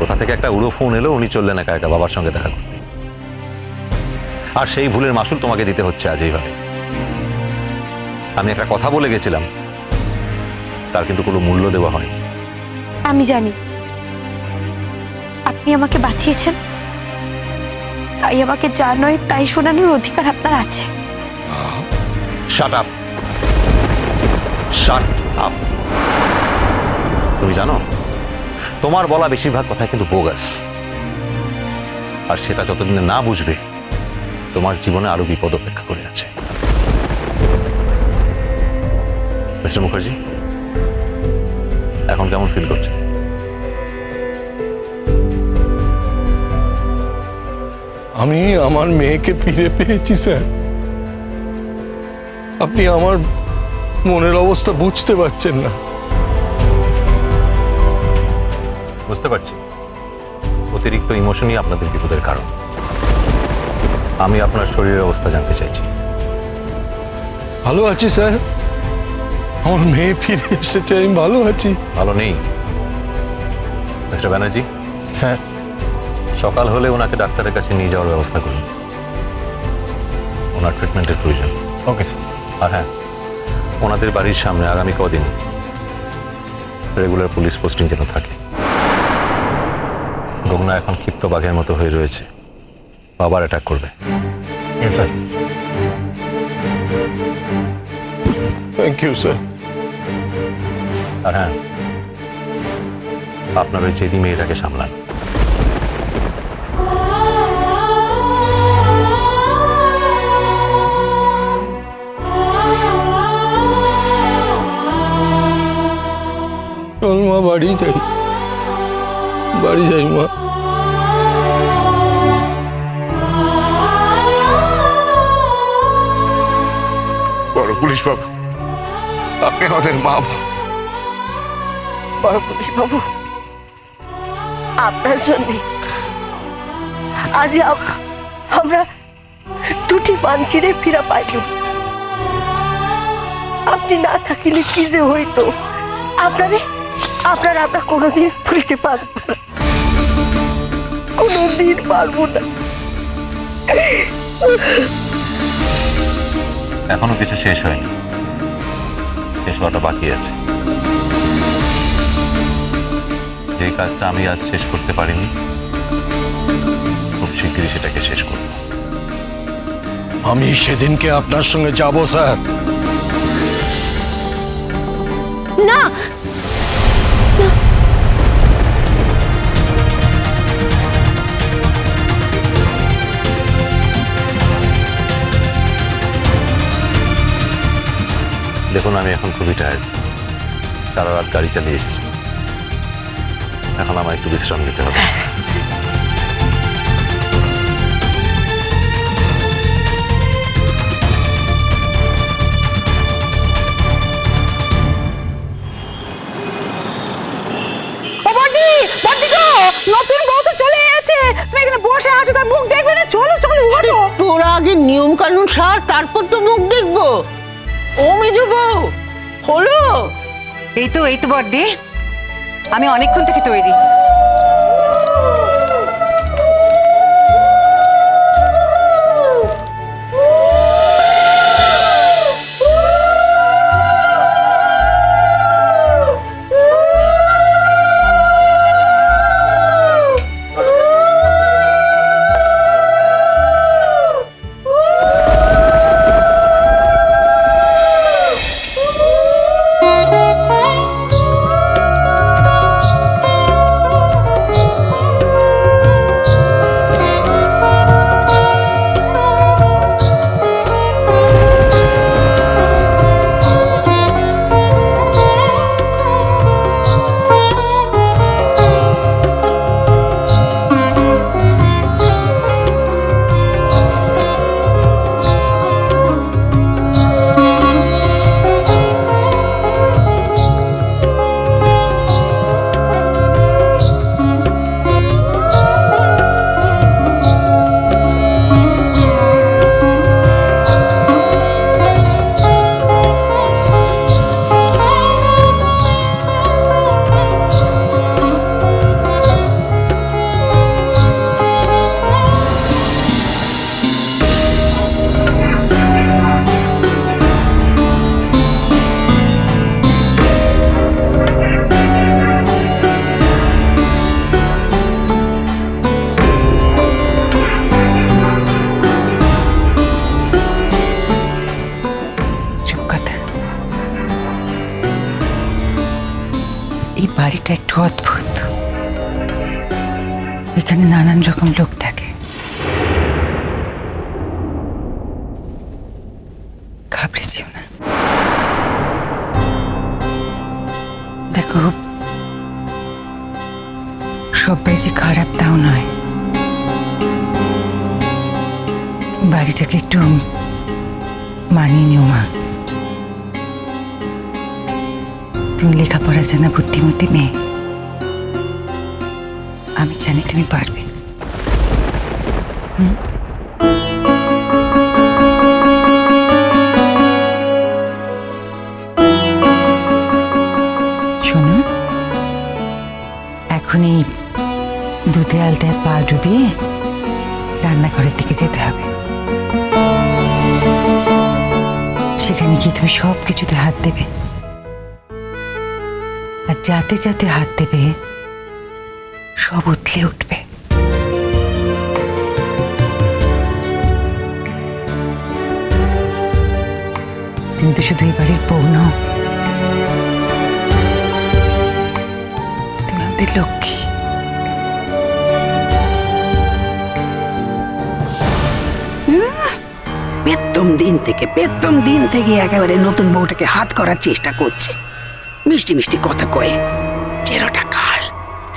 কোথা থেকে একটা উড়ো ফোন এলো উনি চললেন একা একা বাবার সঙ্গে দেখা করতে। আর সেই ভুলের মাসুল তোমাকে দিতে হচ্ছে আজ এইভাবে। আমি একটা কথা বলে গেছিলাম তার কিন্তু কোনো মূল্য দেওয়া হয় আমি জানি। আপনি আমাকে বাঁচিয়েছেন। তাই আমাকে যা নয় তাই শোনানোর অধিকার আপনার আছে। শাট আপ শাট আপ তুমি জানো? তোমার বলা বেশিরভাগ কথাই কিন্তু বোগাস আর সেটা যতদিন না বুঝবে, তোমার জীবনে আরও বিপদ অপেক্ষা করে আছে। মিস্টার মুখার্জি, এখন কেমন ফিল করছে আমি আমার মেয়েকে ফিরে পেয়েছি, স্যার। আপনি আমার মনের অবস্থা বুঝতে পারছেন না। বুঝতে পারছি। অতিরিক্ত ইমোশনই আপনাদের বিপদের কারণ। আমি আপনার শরীরের অবস্থা জানতে চাইছি। ভালো আছি স্যার। আমার মেয়ে ফিরে এসেছে আমি ভালো আছি। ভালো নেই। মিস্টার ব্যানার্জি? স্যার। সকাল হলে ওনাকে ডাক্তারের কাছে নিয়ে যাওয়ার ব্যবস্থা করুন। ওনার ট্রিটমেন্টের প্রয়োজন। Okay sir. আর হ্যাঁ ওনাদের বাড়ির সামনে আগামী কদিন রেগুলার পুলিশ পোস্টিং যেন থাকে। গগনা এখন ক্ষিপ্ত বাঘের মতো হয়ে রয়েছে। বাবার অ্যাটাক করবে। স্যার থ্যাংক ইউ স্যার আর হ্যাঁ আপনার ওই জেদি মেয়েটাকে সামলান। চল মা বাড়ি যাই। বাড়ি যাই মা। পুলিশ বাবু। আপনি আমাদের মা পুলিশ বাবু, আপনার জন্য আজ আমরা দুটি মানচিরে ফিরা পাইলাম। আপনি না থাকিলে কি যে হইতো? আপনারে, আপনার আমরা কোনোদিন ভুলতে পারব না। কোনোদিন পারব না। এখনও কিছু শেষ হয়নি। শেষ হওয়াটা বাকি আছে। যে কাজটা আমি আজ শেষ করতে পারিনি খুব শীঘ্রই সেটাকে শেষ করব। আমি সেদিনকে আপনার সঙ্গে যাব স্যার। না দেখুন আমি এখন খুবই টায়ার্ড সারা রাত গাড়ি চালিয়ে এসেছি। এখন আমার একটু বিশ্রাম নিতে হবে। নতুন বউ তো চলে গেছে তুমি এখানে বসে আছো তার মুখ দেখবে না? চলো চলো ওঠো তোরা আগে নিয়ম কানুন সার তারপর তো মুখ দেখব। ও মেজো বউ হলো? এই তো এই তো বর্দি আমি অনেকক্ষণ থেকে তৈরি। এখানে নানান রকম লোক থাকে। ঘাবড়েছিও না। দেখো, সবাই যে খারাপ তাও নয়। বাড়িটাকে একটু মানিয়ে নিও মা। তুমি লেখাপড়া জানা বুদ্ধিমতী মেয়ে। আমি জানি তুমি পারবে। হুম? শোনো এখনই দুধে আলতায় পা ডুবিয়ে রান্নাঘরের দিকে যেতে হবে। সেখানে গিয়ে তুমি সব কিছুতে হাত দেবে। আর যাতে যাতে হাত দেবে সব উতলে উঠবে। তুমি তো শুধু এই বাড়ির বউ নও। তুমি আমাদের লক্ষ্মী। দিন থেকে প্রথম দিন থেকে একেবারে নতুন বউটাকে হাত করার চেষ্টা করছে। মিষ্টি মিষ্টি কথা কয়ে, চেরাটা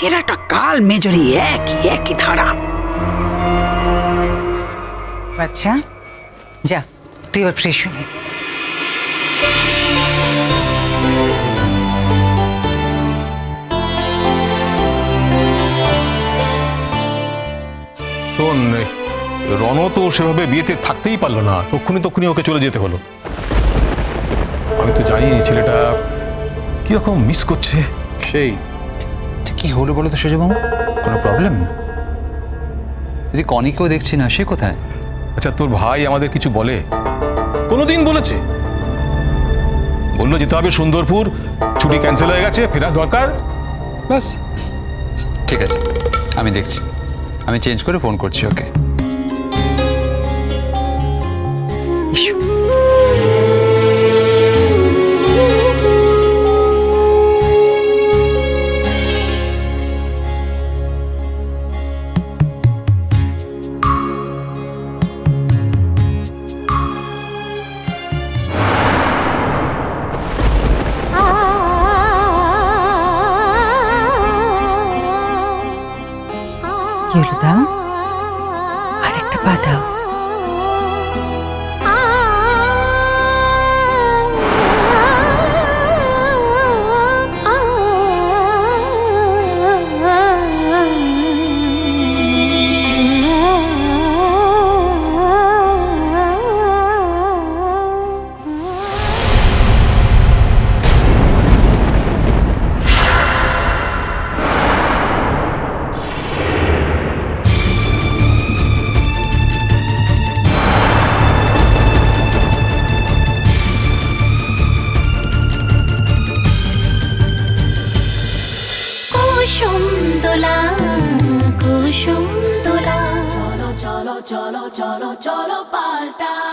চেরাটা কাল মেজরি একই একই ধারা। বাচ্চা যা তুই এবার ফ্রেশ হয়ে শোন রণ তো সেভাবে বিয়েতে থাকতেই পারল না। তক্ষুনি তক্ষুনি ওকে চলে যেতে হলো। আমি তো জানি এই ছেলেটা কীরকম মিস করছে। সেই কি হলো বলো তো সেজবাবু? কোনো প্রবলেম যদি কনিকেও দেখছি না সে কোথায়? আচ্ছা তোর ভাই আমাদের কিছু বলে? কোনোদিন বলেছে? বলল যেতে হবে সুন্দরপুর ছুটি ক্যান্সেল হয়ে গেছে ফেরার দরকার? ব্যাস। ঠিক আছে আমি দেখছি। আমি চেঞ্জ করে ফোন করছি ওকে কি হলো দাও। আর একটা পা দাও। চলো চলো চলো পাল্টাই